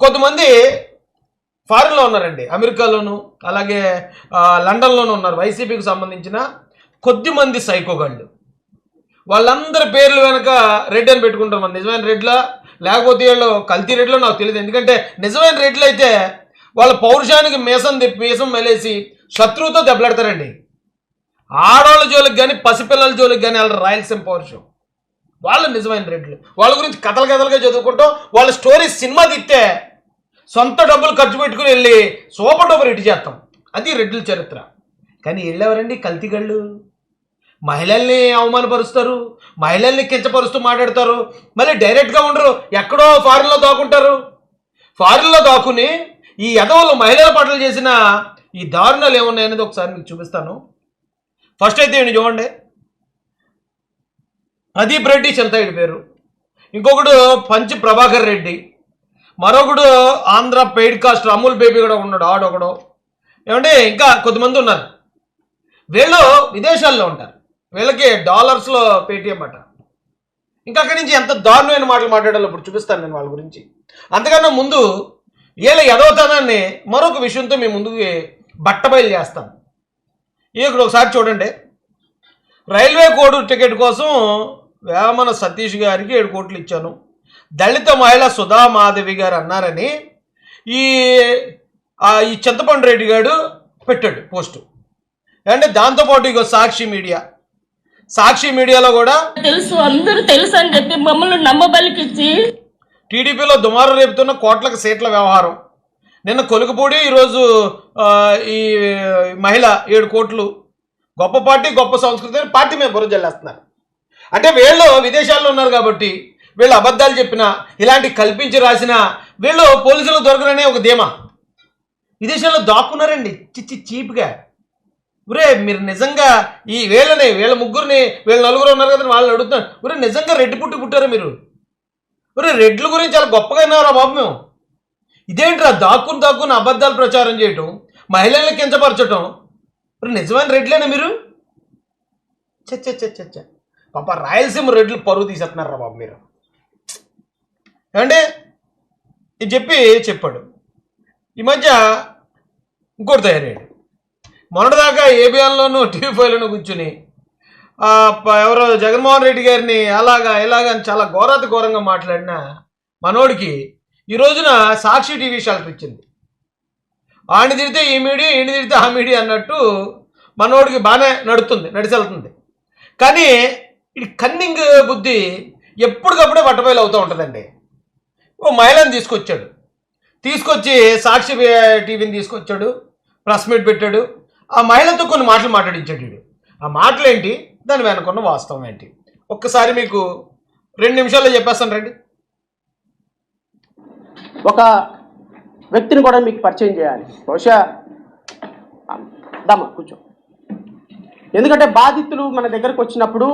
కొంతమంది ఫారిన్లో ఉన్నారండి. అమెరికాలోను అలాగే లండన్లోనూ ఉన్నారు. వైసీపీకి సంబంధించిన కొద్దిమంది సైకోగాళ్ళు వాళ్ళందరి పేర్లు వెనక రెడ్ అని పెట్టుకుంటారు మన నిజమైన రెడ్లా? లేకపోతే వీళ్ళు కల్తీ రెడ్లో? నాకు తెలియదు ఎందుకంటే నిజమైన రెడ్లు అయితే వాళ్ళ పౌరుషానికి మీసం మీసం మెలేసి శత్రువుతో దెబ్బలాడతారండి. ఆడవాళ్ళ జోలికి కానీ పసిపిల్లల జోలికి కానీ వాళ్ళ రాయలసీమ పౌరుషం. వాళ్ళు నిజమైన రెడ్లు. వాళ్ళ గురించి కథలు కథలుగా చదువుకుంటాం వాళ్ళ స్టోరీ సినిమా తిట్టే సొంత డబ్బులు ఖర్చు పెట్టుకుని వెళ్ళి సూపర్ డబ్బులు ఇటు చేస్తాం. అది రెడ్ల చరిత్ర. కానీ వెళ్ళేవారండి కల్తీగళ్ళు మహిళల్ని అవమానపరుస్తారు మహిళల్ని కించపరుస్తూ మాట్లాడతారు మళ్ళీ డైరెక్ట్గా ఉండరు ఎక్కడో ఫారిన్లో దాక్కుంటారు. ఫారిన్లో దాక్కుని ఈ యదవులు మహిళల పట్ల చేసిన ఈ దారుణాలు ఏమున్నాయనేది ఒకసారి మీకు చూపిస్తాను. ఫస్ట్ అయితే చూడండి. ప్రదీప్ రెడ్డి చింతయుడి పేరు. ఇంకొకడు పంచి ప్రభాకర్ రెడ్డి. మరొకడు Andhra paid caste Amul baby కూడా ఉన్నాడు ఆడొకడు ఏమంటే ఇంకా కొద్దిమంది ఉన్నారు. వీళ్ళు విదేశాల్లో ఉంటారు. వీళ్ళకి డాలర్స్లో పేటిఎం అట. ఇంకా అక్కడి నుంచి ఎంత దారుణమైన మాటలు మాట్లాడాలో ఇప్పుడు చూపిస్తాను నేను వాళ్ళ గురించి. అంతకన్నా ముందు వీళ్ళ ఎదవతనాన్ని మరొక విషయంతో మేము ముందుకు బట్టబయలు చేస్తాం. ఇక్కడ ఒకసారి చూడండి. రైల్వే కోడ్ టికెట్ కోసం వేమన సతీష్ గారికి ఏడు కోట్లు ఇచ్చాను. దళిత మహిళ సుధా మాధవి గారు అన్నారని ఈ ఆ, ఈ చింతపండు రెడ్డి గారు పెట్టాడు పోస్టు. అంటే దాంతోపాటు ఇగో సాక్షి మీడియా. సాక్షి మీడియాలో కూడా తెలుసు అందరూ తెలుసు అని చెప్పి మమ్మల్ని నమ్మబలికిచ్చి టీడీపీలో దుమారం రేపుతున్న కోట్లకు సీట్ల వ్యవహారం. నిన్న కొలుకుపూడి ఈరోజు ఈ మహిళ ఏడు కోట్లు. గొప్ప పార్టీ గొప్ప సంస్కృతి పార్టీ మీద బుర్ర జల్లేస్తున్నారు. అంటే వీళ్ళు విదేశాల్లో ఉన్నారు కాబట్టి వీళ్ళు అబద్ధాలు చెప్పినా ఇలాంటి కల్పించి రాసినా వీళ్ళు పోలీసులు దొరకరనే ఒక ధీమా. విదేశాల్లో దాక్కున్నారండి చిచ్చి చీప్గా. ఒరే మీరు నిజంగా ఈ వీళ్ళని వీళ్ళ ముగ్గురిని వీళ్ళ నలుగురు ఉన్నారు కదా వాళ్ళని అడుగుతున్నారు ఒరే నిజంగా రెడ్డి పుట్టి పుట్టారా మీరు? ఒరే రెడ్ల గురించి చాలా గొప్పగా విన్నారా బాబు మేము. ఇదేంట్రా దాక్కుని దాక్కుని అబద్ధాలు ప్రచారం చేయటం మహిళల్ని కించపరచటం? ఒరే నిజమైన రెడ్లేనా మీరు? చచ్చ చచ్చ చచ్చ పాప రాయలసీమ రెడ్లు పరువు తీసేస్తున్నారా బాబు మీరు? అంటే ఇది చెప్పి చెప్పాడు. ఈ మధ్య ఇంకోటి తయారయ్యాడు. మొన్నటిదాకా ఏబిఎన్లోనూ టీవీ ఫైవ్లోనూ కూర్చుని ఎవరో జగన్మోహన్ రెడ్డి గారిని అలాగా ఇలాగా అని చాలా ఘోరాతి ఘోరంగా మాట్లాడిన మనోడికి ఈ రోజున సాక్షి టీవీ షాల్టర్ ఇచ్చింది. ఆడిని తిడితే ఈ మీడియా ఈయన తిడితే ఆ మీడియా అన్నట్టు మనోడికి బాగానే నడుస్తుంది నడిచెళ్తుంది కానీ ఇది కన్నింగ్ బుద్ధి ఎప్పటికప్పుడే బట్టబయలు అవుతూ ఉంటుందండి. ఓ మహిళను తీసుకొచ్చాడు. తీసుకొచ్చి సాక్షి టీవీని తీసుకొచ్చాడు ప్రెస్ మీట్ పెట్టాడు. ఆ మహిళతో కొన్ని మాటలు మాట్లాడించాడు వీడు. ఆ మాటలు ఏంటి? దాని వెనుకున్న వాస్తవం ఏంటి? ఒక్కసారి మీకు రెండు నిమిషాల్లో చెప్పేస్తాను రండి. ఒక వ్యక్తిని కూడా మీకు పరిచయం చేయాలి. బహుశా దమ్మా కూర్చో. ఎందుకంటే బాధితులు మన దగ్గరకు వచ్చినప్పుడు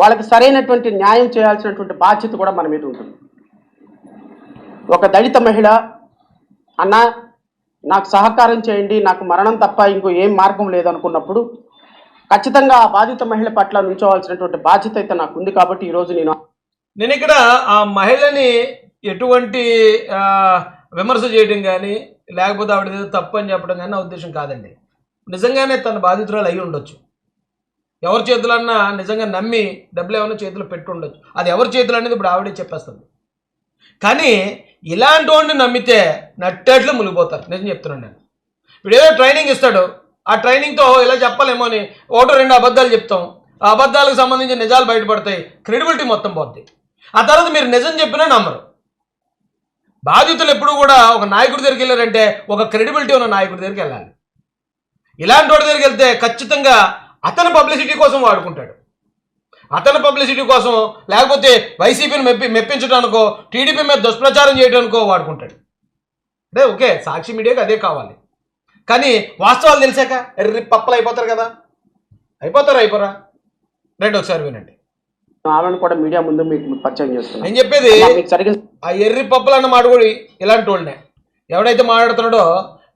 వాళ్ళకి సరైనటువంటి న్యాయం చేయాల్సినటువంటి బాధ్యత కూడా మన మీద ఉంటుంది. ఒక దళిత మహిళ అన్న నాకు సహకారం చేయండి నాకు మరణం తప్ప ఇంకో ఏం మార్గం లేదనుకున్నప్పుడు ఖచ్చితంగా ఆ బాధిత మహిళ పట్ల నుంచోవాల్సినటువంటి బాధ్యత అయితే నాకు ఉంది కాబట్టి ఈరోజు నేను నేను ఇక్కడ ఆ మహిళని ఎటువంటి విమర్శ చేయడం కానీ లేకపోతే ఆవిడ ఏదో తప్పు అని చెప్పడం కానీ నా ఉద్దేశం కాదండి. నిజంగానే తన బాధితురాలు అయి ఉండొచ్చు. ఎవరి చేతులన్నా నిజంగా నమ్మి డబ్బులు ఏమైనా చేతిలో పెట్టుండొచ్చు. అది ఎవరి చేతులు అనేది ఇప్పుడు ఆవిడే చెప్పేస్తుంది. కానీ ఇలాంటి వాడిని నమ్మితే నట్టేట్లు మునిగిపోతారు. నిజం చెప్తున్నాను నేను. ఇప్పుడు ఏదో ట్రైనింగ్ ఇస్తాడు. ఆ ట్రైనింగ్తో ఇలా చెప్పాలేమో అని ఒకటో రెండు అబద్ధాలు చెప్తాం. ఆ అబద్ధాలకు సంబంధించిన నిజాలు బయటపడతాయి. క్రెడిబిలిటీ మొత్తం పోద్ది. ఆ తర్వాత మీరు నిజం చెప్పినా నమ్మరు. బాధితులు ఎప్పుడు కూడా ఒక నాయకుడి దగ్గరికి వెళ్ళారంటే ఒక క్రెడిబిలిటీ ఉన్న నాయకుడి దగ్గరికి వెళ్ళాలి. ఇలాంటి వాడి దగ్గరికి వెళ్తే ఖచ్చితంగా అతని పబ్లిసిటీ కోసం వాడుకుంటాడు. అతని పబ్లిసిటీ కోసం లేకపోతే వైసీపీని మెప్పి మెప్పించడానికో టీడీపీ మీద దుష్ప్రచారం చేయడానికో వాడుకుంటాడు. అంటే ఓకే సాక్షి మీడియాకి అదే కావాలి. కానీ వాస్తవాలు తెలిసాక ఎర్రి పప్పలు అయిపోతారు కదా. అయిపోతారు అయిపోరా? రండి ఒకసారి వినండి. ఆమెను కూడా మీడియా ముందు మీకు పరిచయం చేస్తున్నాను నేను చెప్పేది ఆ ఎర్రి పప్పులు అన్న మాట కూడా ఇలాంటి వాళ్ళనే. ఎవడైతే మాట్లాడుతున్నాడో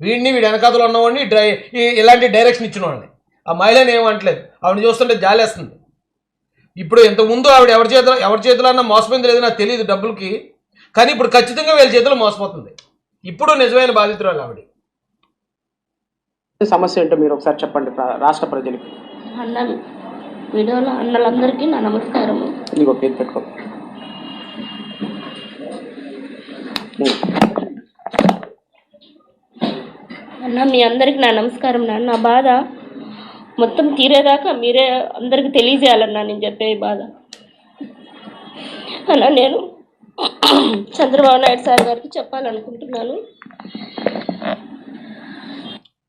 వీడిని వీడి వెనకాతలు ఉన్నవాడిని డ్రై ఇలాంటి డైరెక్షన్ ఇచ్చిన వాళ్ళని. ఆ మహిళని ఏమంటలేదు ఆవిడ చూస్తుంటే జాలేస్తుంది. ఇప్పుడు ఇంతకుముందు ఆవిడ ఎవరి చేతిలో ఎవరి చేతిలో అన్న మోసపోయింది లేదో నాకు తెలియదు డబ్బులకి. కానీ ఇప్పుడు ఖచ్చితంగా వీళ్ళ చేతిలో మోసపోతుంది. ఇప్పుడు నిజమైన బాధితురాలు ఆవిడ. సమస్య ఏంటో మీరు ఒకసారి చెప్పండి రాష్ట్ర ప్రజలకి. అన్న వీడియోలో అన్నలందరికీ నా నమస్కారము. నీకు పేరు పెట్టుకో. ఉం. అన్న మీ అందరికి నా నమస్కారం నాన్న. నా బాధ మొత్తం తీరేదాకా మీరే అందరికి తెలియజేయాలన్నా నేను చెప్పే బాధ. అలా నేను చంద్రబాబు నాయుడు సార్ గారికి చెప్పాలనుకుంటున్నాను.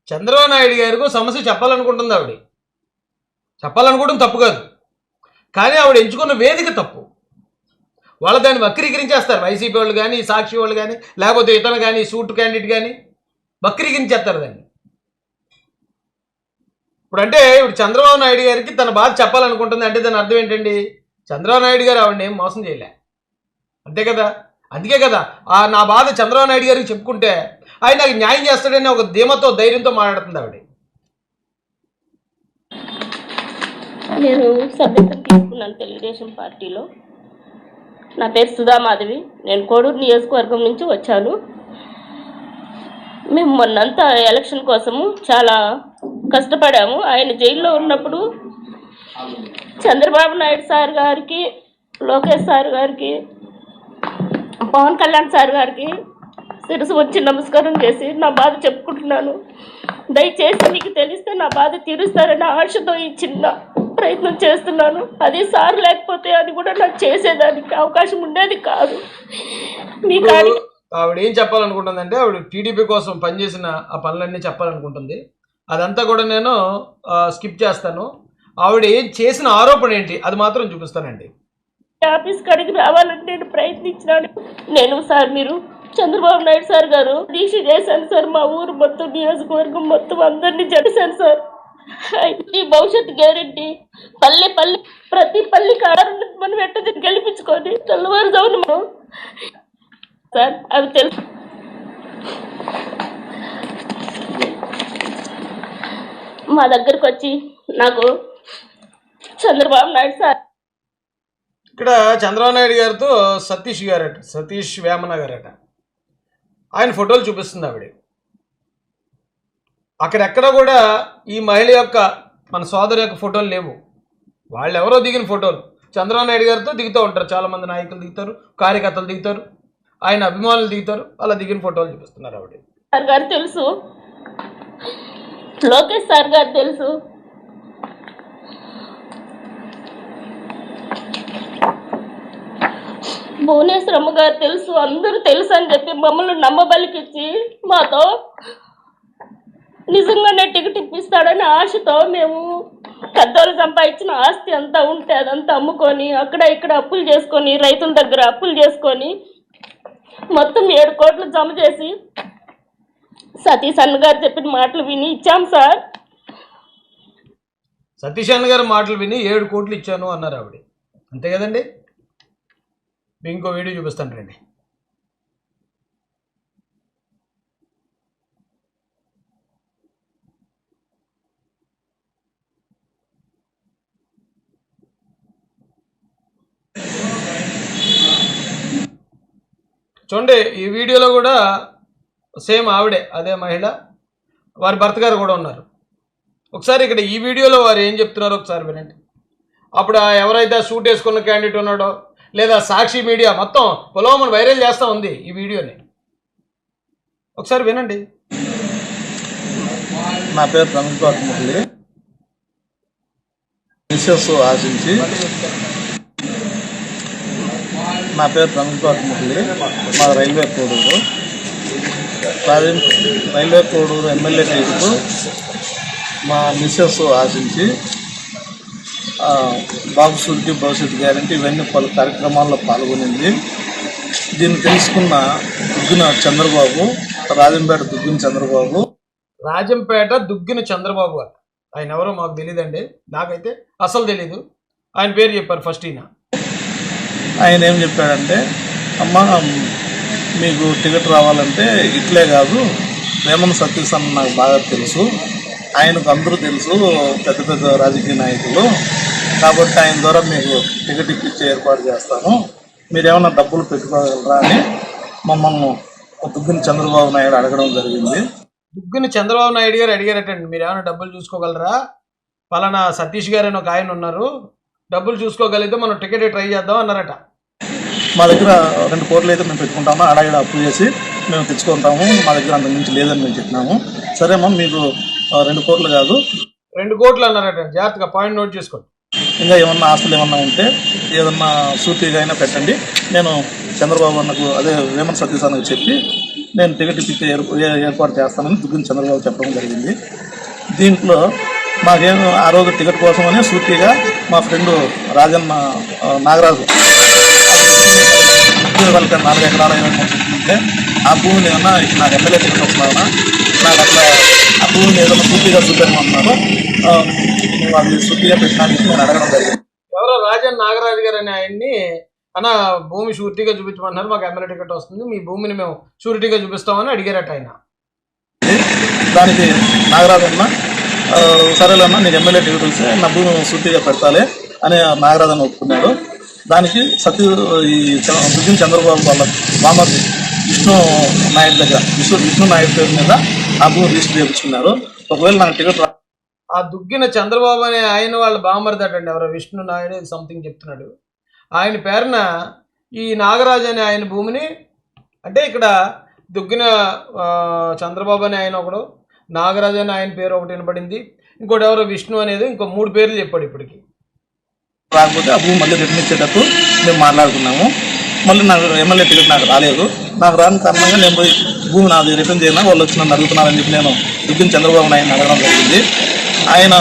చంద్రబాబు నాయుడు గారికి సమస్య చెప్పాలనుకుంటుంది ఆవిడ. చెప్పాలనుకోవడం తప్పు కాదు. కానీ ఆవిడ ఎంచుకున్న వేదిక తప్పు. వాళ్ళు దాన్ని వక్రీకరించేస్తారు. వైసీపీ వాళ్ళు కానీ సాక్షి వాళ్ళు కానీ లేకపోతే ఇతను కానీ సూట్ క్యాండిడేట్ కానీ వక్రీకరించేస్తారు దాన్ని. ఇప్పుడు అంటే ఇప్పుడు చంద్రబాబు నాయుడు గారికి తన బాధ చెప్పాలనుకుంటుంది. అంటే దాని అర్థం ఏంటండి? చంద్రబాబు నాయుడు గారు ఆవిడని ఏం మోసం చేయలే. అంతే కదా? అందుకే కదా ఆ నా బాధ చంద్రబాబు నాయుడు గారికి చెప్పుకుంటే ఆయన నాకు న్యాయం చేస్తాడని ఒక ధీమతో ధైర్యంతో మాట్లాడుతుంది ఆవిడ. నేను సభ్యత్వం తీసుకున్నాను తెలుగుదేశం పార్టీలో. నా పేరు సుధామాధవి నేను కోడూరు నియోజకవర్గం నుంచి వచ్చాను. మేము మొన్నంతా ఎలక్షన్ కోసము చాలా కష్టపడాము. ఆయన జైల్లో ఉన్నప్పుడు చంద్రబాబు నాయుడు సార్ గారికి లోకేష్ సార్ గారికి పవన్ కళ్యాణ్ సార్ గారికి శిరసు వచ్చి నమస్కారం చేసి నా బాధ చెప్పుకుంటున్నాను. దయచేసి మీకు తెలిస్తే నా బాధ తీరుస్తారని ఆశతో ఈ చిన్న ప్రయత్నం చేస్తున్నాను. అది సార్ లేకపోతే అది కూడా నాకు చేసేదానికి అవకాశం ఉండేది కాదు. మీ ఆవిడ ఏం చెప్పాలనుకుంటుందంటే ఆవిడ టీడీపీ కోసం పనిచేసిన ఆ పనులన్నీ చెప్పాలనుకుంటుంది. అదంతా కూడా నేను స్కిప్ చేస్తాను. ఆవిడ ఏం చేసిన ఆరోపణ ఏంటి? అది మాత్రం చూపిస్తానండి. ఆఫీస్ కాడికి రావాలని నేను ప్రయత్నించినాను. నేను సార్ మీరు చంద్రబాబు నాయుడు సార్ గారు దీక్ష చేశాను సార్ మా ఊరు మొత్తం నియోజకవర్గం మొత్తం అందరినీ చేశాను సార్. ఈ భవిష్యత్ గ్యారెంటీ పల్లె పల్లె ప్రతి పల్లె కారణం మనం ఎట్ట గెలిపించుకొని తెల్లవారుజామున మనం సార్ అవి తెలుసు. మా దగ్గరకు వచ్చి నాకు చంద్రబాబు నాయుడు సార్. ఇక్కడ చంద్రబాబు నాయుడు గారితో సతీష్ గారట సతీష్ వేమన గారట. ఆయన ఫోటోలు చూపిస్తుంది ఆవిడ. అక్కడెక్కడ కూడా ఈ మహిళ యొక్క మన సోదరు యొక్క ఫోటోలు లేవు. వాళ్ళు ఎవరో దిగిన ఫోటోలు. చంద్రబాబు నాయుడు గారితో దిగుతూ ఉంటారు. చాలామంది నాయకులు దిగుతారు కార్యకర్తలు దిగుతారు ఆయన అభిమానులు దిగుతారు అలా దిగిన ఫోటోలు చూపిస్తున్నారు ఆవిడ. తెలుసు. లోకేష్ సార్ గారు తెలుసు. భువనేశ్వరమ్మ గారు తెలుసు అందరూ తెలుసు అని చెప్పి మమ్మల్ని నమ్మబలికిచ్చి మాతో నిజంగానే టికెట్ ఇప్పిస్తాడని ఆశతో మేము పెద్దోళ్ళు సంపాదించిన ఆస్తి అంతా ఉంటే అదంతా అమ్ముకొని అక్కడ ఇక్కడ అప్పులు చేసుకొని రైతుల దగ్గర అప్పులు చేసుకొని మొత్తం ఏడు కోట్లు జమ చేసి సతీష్ అన్న గారు చెప్పిన మాటలు విని ఇచ్చాం సార్. సతీష్ అన్న గారు మాటలు విని ఏడు కోట్లు ఇచ్చాను అన్నారు ఆవిడ. అంతే కదండి? మీకు ఇంకో వీడియో చూపిస్తాను రండి. చూడండి ఈ వీడియోలో కూడా సేమ్ ఆవిడే అదే మహిళ. వారి భర్త గారు కూడా ఉన్నారు. ఒకసారి ఇక్కడ ఈ వీడియోలో వారు ఏం చెప్తున్నారో ఒకసారి వినండి. అప్పుడు ఎవరైతే షూట్ సూట్ వేసుకున్న క్యాండిడేట్ ఉన్నాడో లేదా సాక్షి మీడియా మొత్తం పొలవమని వైరల్ చేస్తూ ఉంది ఈ వీడియోని. ఒకసారి వినండి. నా పేరు రమేష్ బాబు మిస్సెస్ ఆశించి. నా పేరు రమేష్ బాబు మా railway Koduru. Rajam railway Koduru MLA ticket మా మిస్సెస్ ఆశించి బాబు సూరికి భవిష్యత్ గ్యారంటీ ఇవన్నీ పలు కార్యక్రమాల్లో పాల్గొనింది. దీన్ని తెలుసుకున్న దుగ్గిన చంద్రబాబు రాజంపేట దుగ్గిన చంద్రబాబు. రాజంపేట దుగ్గిన చంద్రబాబు గారు. ఆయన ఎవరో మాకు తెలియదండి నాకైతే అసలు తెలీదు. ఆయన పేరు చెప్పారు ఫస్ట్ ఈయన. ఆయన ఏం చెప్పాడంటే అమ్మ మీకు టికెట్ రావాలంటే ఇట్లే కాదు. రేమన్ సతీష్ అని నాకు బాగా తెలుసు. ఆయనకు అందరూ తెలుసు పెద్ద పెద్ద రాజకీయ నాయకులు. కాబట్టి ఆయన ద్వారా మీకు టికెట్ ఇప్పించే ఏర్పాటు చేస్తాను. మీరు ఏమైనా డబ్బులు పెట్టుకోగలరా అని మమ్మల్ని దుగ్గిన చంద్రబాబు నాయుడు అడగడం జరిగింది. దుగ్గిన చంద్రబాబు నాయుడు గారు అడిగారటండి మీరు ఏమైనా డబ్బులు చూసుకోగలరా? పలానా సతీష్ గారు అని ఒక ఆయన ఉన్నారు. డబ్బులు చూసుకోగలిగితే మనం టికెట్ ట్రై చేద్దాం అన్నారట. మా దగ్గర రెండు కోట్లు అయితే మేము పెట్టుకుంటాము. అడగడ అప్పు చేసి మేము తెచ్చుకుంటాము. మా దగ్గర అంత మించి లేదని మేము చెప్పినాము. సరేమ్మా మీకు రెండు కోట్లు కాదు. రెండు కోట్లు అన్నారట జాగ్రత్తగా పాయింట్ నోట్ చేసుకోండి. ఇంకా ఏమన్నా ఆస్తులు ఏమన్నా ఉంటే ఏదన్నా సూటిగా అయినా పెట్టండి. నేను చంద్రబాబు అన్నకు అదే వేమన్ సతీష్ అన్నకు చెప్పి నేను టికెట్ ఇప్పి ఏర్ప- ఏ- ఏర్పాటు చేస్తానని దుగ్గిన చంద్రబాబు చెప్పడం జరిగింది. దీంట్లో మాకేం ఆ రోజు టికెట్ కోసమని సూటిగా మా ఫ్రెండ్ రాజన్న ఆ, నాగరాజు వాళ్ళకి నాలుగు ఎకరాల సెంట్లు ఉంటే ఆ భూమిని ఏమన్నా నాకు ఎమ్మెల్యే వస్తున్నానా నాకు అట్లా ఆ భూమిని ఏదైనా సూటిగా చూపెట్టమంటున్నారు ఆ, నువ్వు అది సూటిగా పెట్టడానికి నేను అడగడం జరిగింది. ఎవరో రాజన్ నాగరాజు గారు అనే ఆయన్ని అన్న భూమి షూరిటీగా చూపించమన్నారు మాకు ఎమ్మెల్యే టికెట్ వస్తుంది మీ భూమిని మేము షూరిటీగా చూపిస్తామని అడిగారట ఆయన. దానికి నాగరాజు అన్న ఆ, సరేలేమ్మా నీకు ఎమ్మెల్యే టికెట్ వస్తే నా భూమి సూటిగా పెడతాలే అని నాగరాజు అన్న ఒప్పుకున్నాడు దానికి సత్య ఈ చ- దుగ్గిన చంద్రబాబు వాళ్ళ బామర్ది విష్ణు నాయుడు దగ్గర విష్ణు విష్ణు నాయుడు పేరు మీద ఆ భూమి రిజిస్టర్ చేయించుకున్నారు. ఒకవేళ నాకు టికెట్ ఆ దుగ్గిన చంద్రబాబు అనే ఆయన వాళ్ళ బామర్దటండి ఎవరో విష్ణు నాయుడు సంథింగ్ చెప్తున్నాడు. ఆయన పేరున ఈ నాగరాజు అనే ఆయన భూమిని అంటే ఇక్కడ దుగ్గిన చంద్రబాబు అనే ఆయన ఒకడు నాగరాజు అనే ఆయన పేరు ఒకటి వినపడింది. ఇంకోటి ఎవరో విష్ణు అనేది ఇంకో మూడు పేర్లు చెప్పాడు ఇప్పటికి. రాకపోతే ఆ భూమి మళ్ళీ రిటర్న్ ఇచ్చేటట్టు మేము మాట్లాడుకున్నాము. మళ్ళీ నాకు ఎమ్మెల్యే టికెట్ నాకు రాలేదు. నాకు రాని కారణంగా నేను పోయి భూమి నాది రిటర్న్ చేయను? వాళ్ళు వచ్చి నన్ను అడుగుతున్నారని చెప్పి నేను దుగ్గిన చంద్రబాబు నాయుడు అడగడం జరిగింది. ఆయన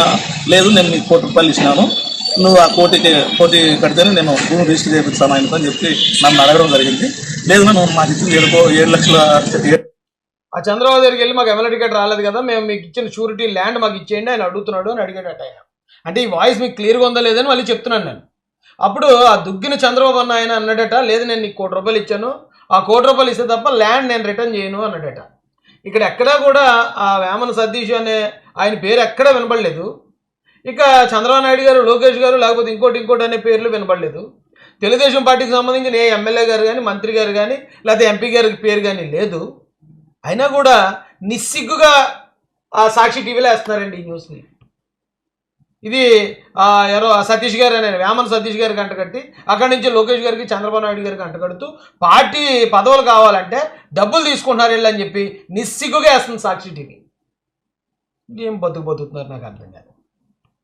లేదు నేను మీకు కోటి రూపాయలు ఇచ్చినాను. నువ్వు ఆ కోటికి కోటి కడితేనే నేను భూమి రిజిస్టర్ చేపిస్తాను ఆయనతో అని చెప్పి నన్ను అడగడం జరిగింది. లేదు నువ్వు మాకు ఇచ్చింది ఏడుకో ఏడు లక్షల ఆ చంద్రబాబు దగ్గరికి వెళ్ళి మాకు ఎమ్మెల్యే టికెట్ రాలేదు కదా మేము మీకు ఇచ్చిన షూరిటీ ల్యాండ్ మాకు ఇచ్చేయండి ఆయన అడుగుతున్నాడు అని అడిగాడట ఆయన. అంటే ఈ వాయిస్ మీకు క్లియర్గా ఉందా లేదని మళ్ళీ చెప్తున్నాను నేను. అప్పుడు ఆ దుగ్గిన చంద్రబాబు అన్న ఆయన అన్నాడట లేదు నేను నీకు కోటి రూపాయలు ఇచ్చాను. ఆ కోటి రూపాయలు ఇస్తే తప్ప ల్యాండ్ నేను రిటర్న్ చేయను అన్నాడట. ఇక్కడ ఎక్కడా కూడా ఆ వేమన సతీష్ అనే ఆయన పేరు ఎక్కడా వినపడలేదు ఇక చంద్రబాబు నాయుడు గారు లోకేష్ గారు లేకపోతే ఇంకోటి ఇంకోటి అనే పేర్లు వినపడలేదు తెలుగుదేశం పార్టీకి సంబంధించిన ఏ ఎమ్మెల్యే గారు కానీ మంత్రి గారు కానీ లేకపోతే ఎంపీ గారి పేరు కానీ లేదు. అయినా కూడా నిస్సిగ్గుగా ఆ సాక్షి టీవీలో వేస్తున్నారండి ఈ న్యూస్ని. ఇది ఎవరో సతీష్ గారు అనే వేమన సతీష్ గారికి అంటగట్టి అక్కడి నుంచి లోకేష్ గారికి చంద్రబాబు నాయుడు గారికి అంటగడుతూ పార్టీ పదవులు కావాలంటే డబ్బులు తీసుకుంటున్నారు వీళ్ళు అని చెప్పి నిస్సిగ్గుగా వేస్తుంది సాక్షి టీవీ. ఏం బతుకు బతుకుతున్నారు నాకు అర్థం కాదు.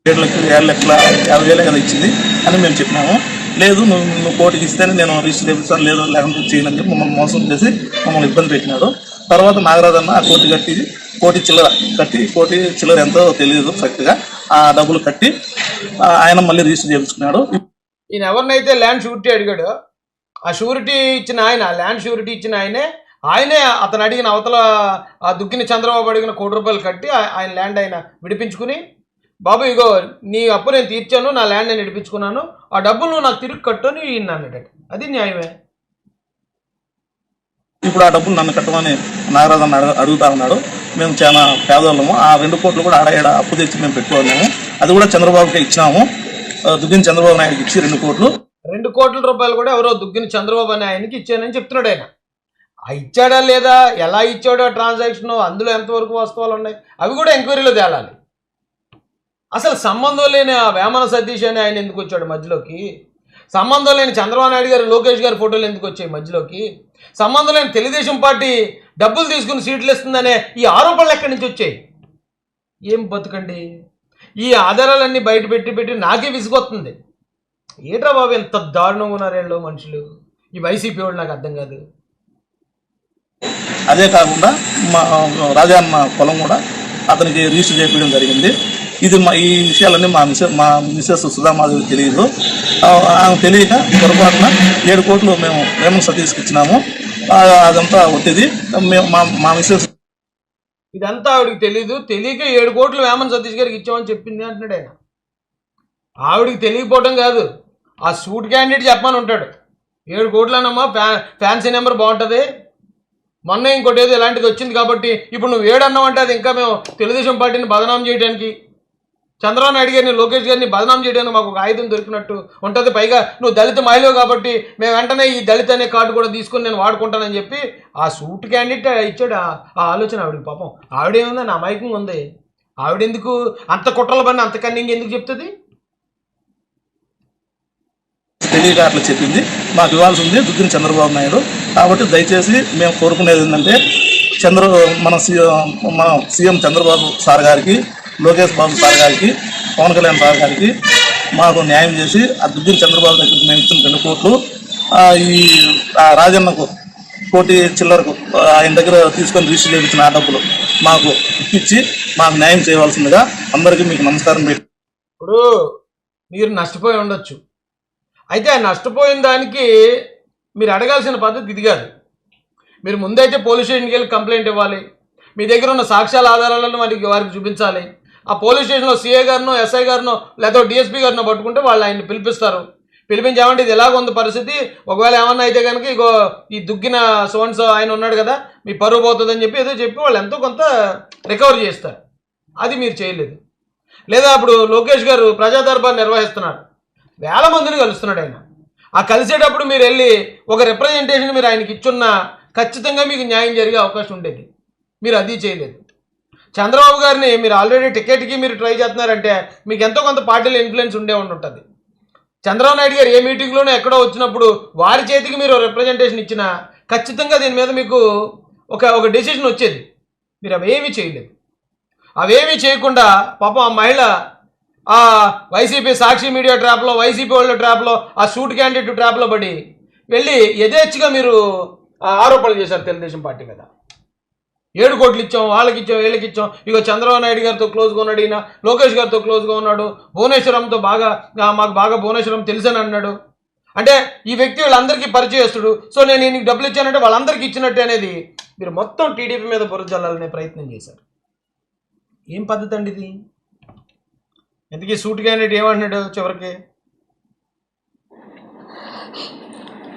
ఏడు లక్షలు ఏడు లక్షల యాభై వేలే కదా ఇచ్చింది అని మేము చెప్పినాము. లేదు నువ్వు నువ్వు కోటికి ఇస్తేనే నేను రిజిస్టర్ సార్ లేదు లేకుండా చేయను అని చెప్పి మమ్మల్ని మోసం చేసి మమ్మల్ని ఇబ్బంది పెట్టినాడు. తర్వాత నాగరాజన్న ఆ కోటి కట్టి కోటి చిల్లర కట్టి కోటి చిల్లర ఎంతో తెలియదు కరెక్ట్గా ఆ డబ్బులు కట్టి ఆయన మళ్ళీ రిజిస్టర్ చేయించుకున్నాడు. ఈయన ఎవరినైతే ల్యాండ్ షూరిటీ అడిగాడో ఆ షూరిటీ ఇచ్చిన ఆయన ల్యాండ్ షూరిటీ ఇచ్చిన ఆయనే ఆయనే అతను అడిగిన అవతల ఆ దుగ్గిన చంద్రబాబు అడిగిన కోటి రూపాయలు కట్టి ఆయన ల్యాండ్ ఆయన విడిపించుకుని బాబు ఇగో నీ అప్పు నేను తీర్చాను నా ల్యాండ్ నేను విడిపించుకున్నాను ఆ డబ్బులు నువ్వు నాకు తిరిగి కట్టు అని ఈయన అది న్యాయమే. ఇప్పుడు ఆ డబ్బులు నన్ను కట్టమని నాగరాజు అన్న అడుగు అడుగుతా ఉన్నాడు. మేము చాలా పేదవాళ్ళము. ఆ రెండు కోట్లు కూడా ఆడ అప్పు తెచ్చి మేము పెట్టుకున్నాము. అది కూడా చంద్రబాబుకి ఇచ్చినాము. దుగ్గిన చంద్రబాబు నాయుడుకి ఇచ్చి రెండు కోట్లు. రెండు కోట్ల రూపాయలు కూడా ఎవరో దుగ్గిన చంద్రబాబు అనే ఆయనకి ఇచ్చానని చెప్తున్నాడు ఆయన. ఇచ్చాడా లేదా? ఎలా ఇచ్చాడో ట్రాన్సాక్షన్? అందులో ఎంతవరకు వాస్తవాలు ఉన్నాయి? అవి కూడా ఎంక్వైరీలో తేలాలి. అసలు సంబంధం లేని ఆ వేమన సతీష్ అని ఆయన ఎందుకు వచ్చాడు మధ్యలోకి? సంబంధం లేని చంద్రబాబు నాయుడు గారు లోకేష్ గారి ఫోటోలు ఎందుకు వచ్చాయి మధ్యలోకి? సంబంధం లేని తెలుగుదేశం పార్టీ డబ్బులు తీసుకుని సీట్లు ఇస్తుందనే ఈ ఆరోపణలు ఎక్కడి నుంచి వచ్చాయి? ఏం బతుకండి? ఈ ఆధారాలన్నీ బయట పెట్టి పెట్టి నాకే విసుగొస్తుంది. ఏట్రా బాబు ఎంత దారుణంగా ఉన్నారేళ్ళు మనుషులు? ఈ వైసీపీ వాళ్ళు నాకు అర్థం కాదు. అదే కాకుండా మా రాజాన్న పొలం కూడా అతనికి రిజిస్టర్ చేయించడం జరిగింది. ఇది మా ఈ విషయాలన్నీ మా మిసెస్ మా మిసెస్ సుధామాధవి తెలియదు. ఆమె తెలియక పొరపాటున ఏడు కోట్లు మేము వేమన్ సతీష్కి ఇచ్చినాము. అదంతా ఒట్టిది. మా మా ఇదంతా ఆవిడకి తెలియదు తెలియక ఏడు కోట్లు వేమన్ సతీష్ గారికి ఇచ్చామని చెప్పింది అంటున్నాడు ఆయన. ఆవిడకి తెలియకపోవడం కాదు. ఆ సూట్ క్యాండిడేట్ చెప్పమని ఉంటాడు. ఏడు కోట్లనమ్మా ఫ్యా ఫ్యాన్సీ నెంబర్ బాగుంటుంది. మొన్న ఇంకోటి ఏదో ఇలాంటిది వచ్చింది కాబట్టి ఇప్పుడు నువ్వు ఏడన్నావు అంటే అది ఇంకా మేము తెలుగుదేశం పార్టీని బదనాం చేయడానికి చంద్రబాబు నాయుడు గారిని లోకేష్ గారిని బదనాం చేయడానికి మాకు ఒక ఆయుధం దొరికినట్టు ఉంటుంది. పైగా నువ్వు దళిత మహిళ కాబట్టి మేము వెంటనే ఈ దళిత అనే కార్డు కూడా తీసుకొని నేను వాడుకుంటానని చెప్పి ఆ సూట్ క్యాండిడేట్ ఇచ్చాడు. ఆ- ఆలోచన ఆవిడకి పాపం. ఆవిడేముంది? నా అమాయకంగా ఉంది. ఆవిడెందుకు అంత కుట్రల పని అంత కన్నింగ్ ఎందుకు చెప్తుంది? తెలియక అట్లా చెప్పింది. మాకు ఇవ్వాల్సి ఉంది దుగ్గిన చంద్రబాబు నాయుడు. కాబట్టి దయచేసి మేము కోరుకునేది ఏంటంటే చంద్ర మన సీఎం మన సీఎం చంద్రబాబు సార్ గారికి లోకేష్ బాబు సార్ గారికి పవన్ కళ్యాణ్ సార్ గారికి మాకు న్యాయం చేసి ఆ దుగ్గిన చంద్రబాబు దగ్గరికి మేము ఇచ్చిన రెండు కోట్లు ఈ రాజన్నకు కోటి చిల్లరకు ఆయన దగ్గర తీసుకొని రిజిస్టర్ చేయించిన ఆ డబ్బులు మాకు ఇప్పించి మాకు న్యాయం చేయవలసిందిగా అందరికీ మీకు నమస్కారం పెట్టి ఇప్పుడు మీరు నష్టపోయి ఉండొచ్చు. అయితే ఆ నష్టపోయిన దానికి మీరు అడగాల్సిన పద్ధతి ఇది కాదు. మీరు ముందైతే పోలీస్ స్టేషన్కి వెళ్ళి కంప్లైంట్ ఇవ్వాలి. మీ దగ్గర ఉన్న సాక్ష్యాల ఆధారాలను వారికి వారికి చూపించాలి. ఆ పోలీస్ స్టేషన్లో సీఏ గారినో ఎస్ఐ గారినో లేదా డిఎస్పీ గారినో పట్టుకుంటే వాళ్ళు ఆయన్ని పిలిపిస్తారు. పిలిపించామంటే ఇది ఎలాగ ఉంది పరిస్థితి. ఒకవేళ ఏమన్నా అయితే కనుక ఇగో ఈ దుగ్గిన సోన్స్ ఆయన ఉన్నాడు కదా మీ పరువు పోతుందని చెప్పి ఏదో చెప్పి వాళ్ళు ఎంతో కొంత రికవర్ చేస్తారు. అది మీరు చేయలేదు. లేదా అప్పుడు లోకేష్ గారు ప్రజాదర్బార్ నిర్వహిస్తున్నారు. వేల మందిని కలుస్తున్నాడు ఆయన. ఆ కలిసేటప్పుడు మీరు వెళ్ళి ఒక రిప్రజెంటేషన్ మీరు ఆయనకి ఇచ్చున్నా ఖచ్చితంగా మీకు న్యాయం జరిగే అవకాశం ఉండేది. మీరు అది చేయలేదు. చంద్రబాబు గారిని మీరు ఆల్రెడీ టికెట్కి మీరు ట్రై చేస్తున్నారంటే మీకు ఎంతో కొంత పార్టీలో ఇన్ఫ్లుయెన్స్ ఉండే ఉంటుంది చంద్రబాబు నాయుడు గారు ఏ మీటింగ్లోనూ ఎక్కడో వచ్చినప్పుడు వారి చేతికి మీరు రిప్రజెంటేషన్ ఇచ్చినా ఖచ్చితంగా దీని మీద మీకు ఒక ఒక డెసిషన్ వచ్చేది. మీరు అవేమీ చేయలేదు. అవేమీ చేయకుండా పాపం ఆ మహిళ ఆ వైసీపీ సాక్షి మీడియా ట్రాప్లో వైసీపీ వాళ్ళ ట్రాప్లో ఆ సూట్ క్యాండిడేట్ ట్రాప్లో పడి వెళ్ళి యథేచ్ఛగా మీరు ఆ ఆరోపణలు చేశారు తెలుగుదేశం పార్టీ మీద. ఏడు కోట్లు ఇచ్చాం వాళ్ళకి ఇచ్చాం వీళ్ళకి ఇచ్చాం ఇక చంద్రబాబు నాయుడు గారితో క్లోజ్గా ఉన్నాడు ఈయన లోకేష్ గారితో క్లోజ్గా ఉన్నాడు. భువనేశ్వరంతో బాగా మాకు బాగా భువనేశ్వరం తెలుసని అన్నాడు. అంటే ఈ వ్యక్తి వీళ్ళందరికీ పరిచయస్తుడు. సో నేను ఈయనకి డబ్బులు ఇచ్చానంటే వాళ్ళందరికీ ఇచ్చినట్టు అనేది మీరు మొత్తం టీడీపీ మీద బురద ప్రయత్నం చేశారు. ఏం పద్ధతి అండి ఇది? ఎందుకు సూట్ క్యాండిడేట్ ఏమంటున్నాడు చివరికి?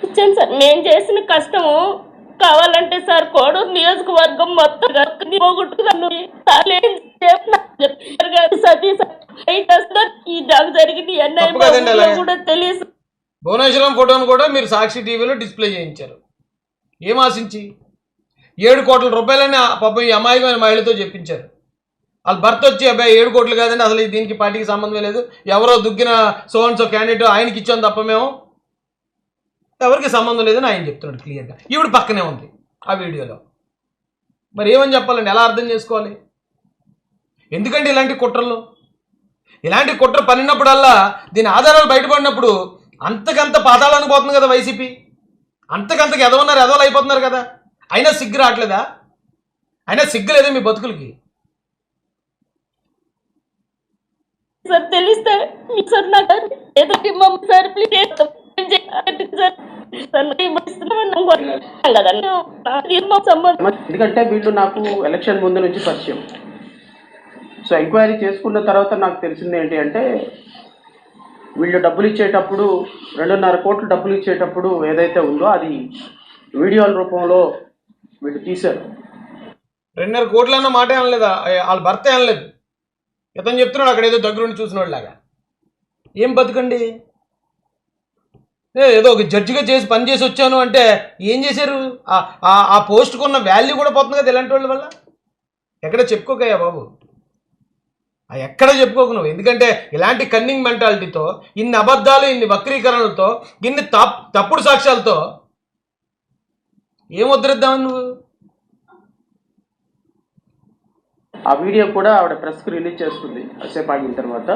ఇచ్చాను సార్. మేము చేసిన కష్టము కావాలంటే సార్ కోడూరు నియోజకవర్గం మొత్తం భువనేశ్వరం ఫోటోను కూడా మీరు సాక్షి టీవీలో డిస్ప్లే చేయించారు. ఏం ఆశించి? ఏడు కోట్ల రూపాయలని పాపం ఈ అమాయకమైన మహిళతో చెప్పించారు. వాళ్ళ భర్త వచ్చి అబ్బాయి ఏడు కోట్లు కాదండి అసలు దీనికి పార్టీకి సంబంధం లేదు. ఎవరో Duggina so and so candidate ఆయనకి ఇచ్చాం తప్ప మేము. ఎవరికి సంబంధం లేదని ఆయన చెప్తున్నాడు క్లియర్గా. ఈవిడ పక్కనే ఉంది ఆ వీడియోలో. మరి ఏమని చెప్పాలండి? ఎలా అర్థం చేసుకోవాలి? ఎందుకండి ఇలాంటి కుట్రలు? ఇలాంటి కుట్ర పనినప్పుడల్లా దీని ఆధారాలు బయటపడినప్పుడు అంతకంత పాతాళానికి పోతుంది కదా వైసీపీ? అంతకంతకు ఎదవన్నారు ఎదవలు అయిపోతున్నారు కదా? అయినా సిగ్గు రావట్లేదా? అయినా సిగ్గు లేదా మీ బతుకులకి? సార్ తెలిస్తే సార్ నాకు సార్ ప్లీజ్ చేస్తాం ఏం చేయాలి సార్ సార్ నాకు ఇవ్వస్తున్నామని అనుకుంటున్నాను కదండి అది మా సంబంధం ఎందుకంటే వీళ్ళు నాకు ఎలక్షన్ ముందు నుంచి పరిచయం. సో ఎంక్వైరీ చేసుకున్న తర్వాత నాకు తెలిసింది ఏంటి అంటే వీళ్ళు డబ్బులు ఇచ్చేటప్పుడు రెండున్నర కోట్లు డబ్బులు ఇచ్చేటప్పుడు ఏదైతే ఉందో అది వీడియోల రూపంలో వీళ్ళు తీశారు. రెండున్నర కోట్లు అన్న మాట అనలేదా వాళ్ళ భర్త అనలేదు ఇతను చెప్తున్నాడు అక్కడ ఏదో దగ్గరుండి చూసినోళ్ళలాగా. ఏం బతుకండి? ఏదో ఒక జడ్జిగా చేసి పని చేసి వచ్చాను అంటే ఏం చేశారు? ఆ- ఆ- ఉన్న వాల్యూ కూడా పోతుంది కదా ఇలాంటి వాళ్ళ వల్ల? ఎక్కడ చెప్పుకోకయ్యా బాబు? ఎక్కడ చెప్పుకోకు నువ్వు? ఎందుకంటే ఇలాంటి కన్నింగ్ మెంటాలిటీతో ఇన్ని అబద్ధాలు ఇన్ని వక్రీకరణలతో ఇన్ని తప్ తప్పుడు సాక్ష్యాలతో ఏం వదిలేద్దామని నువ్వు? ఆ వీడియో కూడా ఆవిడ ప్రెస్కి రిలీజ్ చేస్తుంది కాసేపు ఆగిన తర్వాత.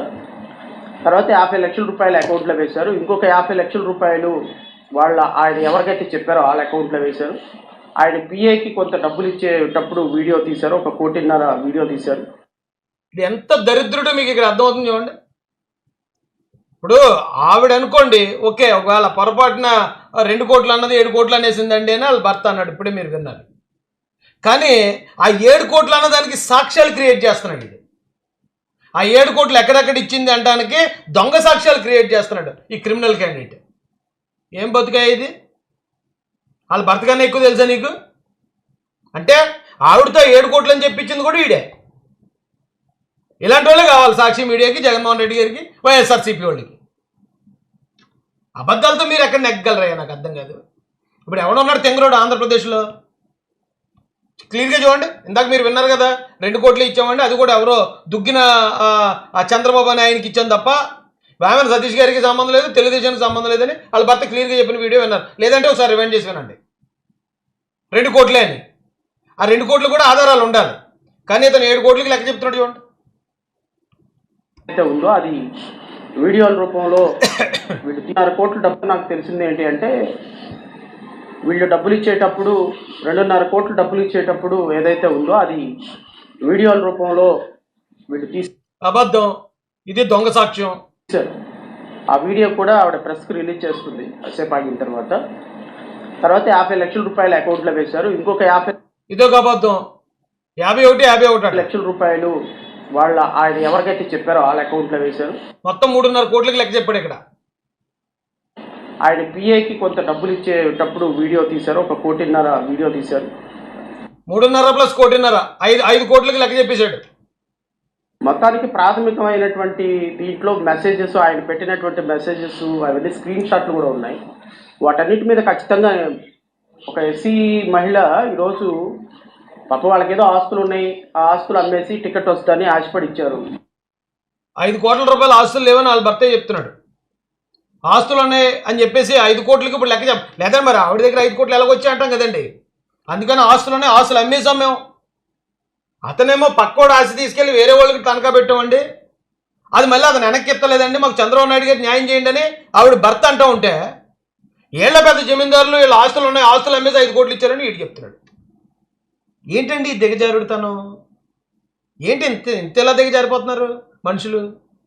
తర్వాత యాభై లక్షల రూపాయలు అకౌంట్లో వేశారు. ఇంకొక యాభై లక్షల రూపాయలు వాళ్ళ ఆయన ఎవరికైతే చెప్పారో వాళ్ళ అకౌంట్లో వేశారు. ఆయన పిఏకి కొంత డబ్బులు ఇచ్చేటప్పుడు వీడియో తీశారు. ఒక కోటిన్నర వీడియో తీశారు. ఇది ఎంత దరిద్రుడు మీకు ఇక్కడ అర్థమవుతుంది చూడండి. ఇప్పుడు ఆవిడ అనుకోండి ఓకే ఒకవేళ పొరపాటున రెండు కోట్లు అన్నది ఏడు కోట్లు అనేసిందండి అని వాళ్ళ భర్త అన్నాడు. ఇప్పుడే మీరు విన్నారు. కానీ ఆ ఏడు కోట్లు అన్నదానికి సాక్ష్యాలు క్రియేట్ చేస్తున్నాడు ఇది ఆ ఏడు కోట్లు ఎక్కడెక్కడ ఇచ్చింది అంటానికి దొంగ సాక్ష్యాలు క్రియేట్ చేస్తున్నాడు ఈ క్రిమినల్ క్యాండిడేట్. ఏం బతుకా ఇది? వాళ్ళ భర్త కన్నా ఎక్కువ తెలుసా నీకు? అంటే ఆవిడతో ఏడు కోట్లు అని చెప్పించింది కూడా ఈడే. ఇలాంటి వాళ్ళే కావాలి సాక్షి మీడియాకి జగన్మోహన్ రెడ్డి గారికి వైఎస్ఆర్సీపీ వాళ్ళకి. అబద్ధాలతో మీరు ఎక్కడ నెగ్గలరయ్యా నాకు అర్థం కాదు. ఇప్పుడు ఎవడున్నాడు తెంగరోడు ఆంధ్రప్రదేశ్లో. క్లియర్గా చూడండి. ఇందాక మీరు విన్నారు కదా రెండు కోట్లు ఇచ్చామండి. అది కూడా ఎవరో దుగ్గిన ఆ, చంద్రబాబు అని ఆయనకి ఇచ్చాను తప్ప వేమన సతీష్ గారికి సంబంధం లేదు తెలుగుదేశానికి సంబంధం లేదని వాళ్ళ భర్త క్లియర్గా చెప్పిన వీడియో విన్నారు. లేదంటే ఒకసారి రివైండ్ చేసి వినండి రెండు కోట్లే అని ఆ రెండు కోట్లు కూడా ఆధారాలు ఉండాలి. కానీ ఇతను ఏడు కోట్లకి లెక్క చెప్తున్నాడు చూడండి. అయితే ఉందో అది వీడియోల రూపంలో వీళ్ళు రెండున్నర కోట్ల డబ్బు నాకు తెలిసింది ఏంటి అంటే వీళ్ళు డబ్బులు ఇచ్చేటప్పుడు రెండున్నర కోట్ల డబ్బులు ఇచ్చేటప్పుడు ఏదైతే ఉందో అది వీడియోల రూపంలో వీళ్ళు అబద్ధం. ఇది దొంగ సాక్ష్యం. ఆ వీడియో కూడా ఆవిడ ప్రెస్కి రిలీజ్ చేస్తుంది కాసేపు ఆగిన తర్వాత. తర్వాత యాభై లక్షల రూపాయలు అకౌంట్లో వేశారు. ఇంకొక యాభై ఇదొక అబద్ధం. యాభై ఒకటి యాభై ఒకటి లక్షల రూపాయలు వాళ్ళ ఆయన ఎవరికైతే చెప్పారో వాళ్ళ అకౌంట్లో వేశారు. మొత్తం మూడున్నర కోట్లకి లెక్క చెప్పాడు ఇక్కడ. ఆయన పిఏకి కొంత డబ్బులు ఇచ్చేటప్పుడు వీడియో తీశారు. ఒక కోటిన్నర వీడియో తీశారు. మూడున్నర ప్లస్ కోటిన్నర. ఐదు ఐదు కోట్లకి లెక్క చెప్పేశాడు. మొత్తానికి ప్రాథమికమైనటువంటి దీంట్లో మెసేజెస్ ఆయన పెట్టినటువంటి మెసేజెస్ అవన్నీ స్క్రీన్ షాట్లు కూడా ఉన్నాయి. వాటన్నిటి మీద ఖచ్చితంగా ఒక ఎస్సీ మహిళ ఈరోజు పాప వాళ్ళకి ఏదో ఆస్తులు ఉన్నాయి. ఆ ఆస్తులు అమ్మేసి టికెట్ వస్తుందని ఆశపడి ఇచ్చారు. ఐదు కోట్ల రూపాయల ఆస్తులు లేవని వాళ్ళ భర్తే చెప్తున్నాడు. ఆస్తులు ఉన్నాయి అని చెప్పేసి ఐదు కోట్లకి ఇప్పుడు లెక్క చెప్ప లేదా మరి ఆవిడ దగ్గర ఐదు కోట్లు ఎలాగొచ్చి అంటాం కదండి. అందుకని ఆస్తులు ఉన్నాయి ఆస్తులు అమ్మేసాం మేము. అతనేమో పక్కోడు ఆశ తీసుకెళ్ళి వేరే వాళ్ళకి తనఖా పెట్టామండి. అది మళ్ళీ అతను వెనక్కి ఎత్తలేదండి. మాకు చంద్రబాబు నాయుడు గారు న్యాయం చేయండి అని ఆవిడ భర్త అంటూ ఉంటే ఏళ్ళ పెద్ద జమీందారులు వీళ్ళ ఆస్తులు ఉన్నాయి ఆస్తులు అమ్మేసి ఐదు కోట్లు ఇచ్చారని వీడు చెప్తున్నాడు. ఏంటండి దిగజారుడు తను ఏంటి ఇంత ఇంత ఎలా దిగజారిపోతున్నారు మనుషులు?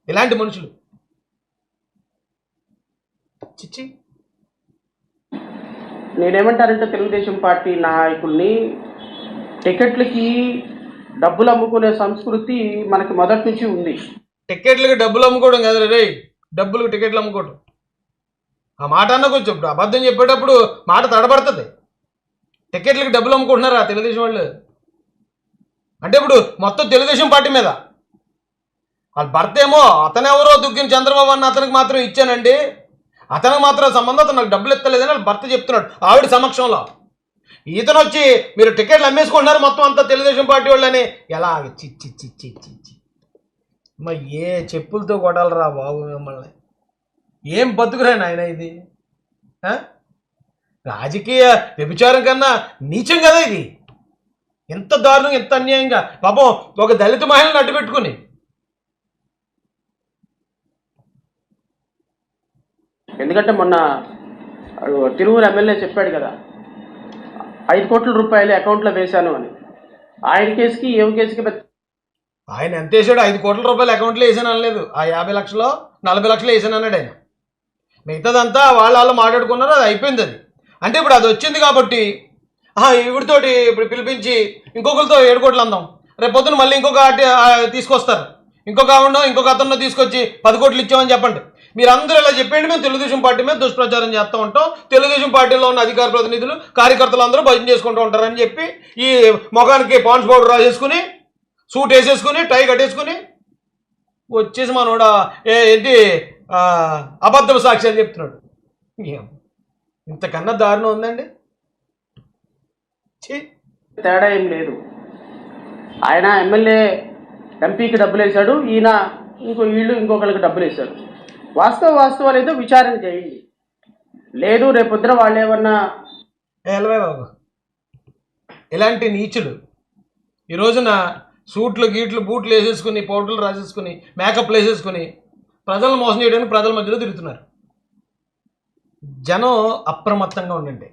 ఇలాంటి మనుషులు. చిచ్చి. నేనేమంటానంటే తెలుగుదేశం పార్టీ నాయకుల్ని టికెట్లకి డబ్బులు అమ్ముకునే సంస్కృతి మనకి మొదటి నుంచి ఉంది. టికెట్లకి డబ్బులు అమ్ముకోవడం కదా రే డబ్బులకు టికెట్లు అమ్ముకోవడం. ఆ మాట అన్న కొంచెం ఇప్పుడు అబద్ధం చెప్పేటప్పుడు మాట తడబడుతుంది. టికెట్లకి డబ్బులు అమ్ముకుంటున్నారా తెలుగుదేశం వాళ్ళు? అంటే ఇప్పుడు మొత్తం తెలుగుదేశం పార్టీ మీద. వాళ్ళ భర్త ఏమో అతనెవరో దుగ్గిన చంద్రబాబు అన్న అతనికి మాత్రం ఇచ్చానండి. అతనికి మాత్రం సంబంధం అతను నాకు డబ్బులు ఎత్తలేదని వాళ్ళ భర్త చెప్తున్నాడు ఆవిడ సమక్షంలో. ఈతను వచ్చి మీరు టికెట్లు అమ్మేసుకుంటున్నారు మొత్తం అంతా తెలుగుదేశం పార్టీ వాళ్ళని. ఎలా చిచ్చి చిచ్చి చిచ్చి మా ఏ చెప్పులతో కొట్టాలరా బాబు మిమ్మల్ని? ఏం బతుకురా నాయన ఇది? రాజకీయ వ్యభిచారం కన్నా నీచం కదా ఇది. ఎంత దారుణం ఎంత అన్యాయంగా. పాపం ఒక దళిత మహిళను అడ్డుపెట్టుకుని పెట్టుకుని ఎందుకంటే మొన్న తిరువురు ఎమ్మెల్యే చెప్పాడు కదా ఐదు కోట్ల రూపాయలు అకౌంట్లో వేశాను అని. ఆయన కేసుకి ఏం కేసుకి ఆయన ఎంత వేసాడు ఐదు కోట్ల రూపాయలు అకౌంట్లో వేసాను అనలేదు. ఆ యాభై లక్షలు నలభై లక్షలు వేసాను అన్నాడు ఆయన. మిగతాదంతా వాళ్ళ వాళ్ళు మాట్లాడుకున్నారు అది అయిపోయింది అది. అంటే ఇప్పుడు అది వచ్చింది కాబట్టి ఆహా, ఈవిడితోటి ఇప్పుడు పిలిపించి ఇంకొకరితో ఏడు కోట్లు అందాం. రేపు పొద్దున మళ్ళీ ఇంకొక తీసుకొస్తారు. ఇంకొక ఆవిడ ఇంకొక అతను తీసుకొచ్చి పది కోట్లు ఇచ్చామని చెప్పండి. మీరందరూ ఇలా చెప్పండి మేము తెలుగుదేశం పార్టీ మీద దుష్ప్రచారం చేస్తూ ఉంటాం. తెలుగుదేశం పార్టీలో ఉన్న అధికార ప్రతినిధులు కార్యకర్తలు అందరూ భజన చేసుకుంటూ ఉంటారని చెప్పి ఈ ముఖానికి పాన్స్ పౌడర్ రాసేసుకుని సూట్ వేసేసుకుని టై కట్టేసుకుని వచ్చేసి మనోడా ఏ ఏంటి ఆ, అబద్ధం సాక్ష్యాలు చెప్తున్నాడు. ఏం? ఇంతకన్నా దారుణం ఉందండి. ఛీ! తేడా ఏం లేదు. ఆయన ఎమ్మెల్యే ఎంపీకి డబ్బులు వేశాడు ఈయన ఇంకో వీళ్ళు ఇంకొకరికి డబ్బులు వేశాడు వాస్తవ వాస్తవాలు ఏదో విచారణ చేయండి. లేదు రేపొద్దున వాళ్ళు ఏమన్నా ఎలవే బాబు. ఇలాంటి నీచులు. ఈ రోజున సూట్లు గీట్లు బూట్లు వేసేసుకుని పౌడర్లు రాసేసుకుని మేకప్లు వేసేసుకుని ప్రజలను మోసం చేయడానికి ప్రజల మధ్యలో తిరుగుతున్నారు. జనం అప్రమత్తంగా ఉండండి.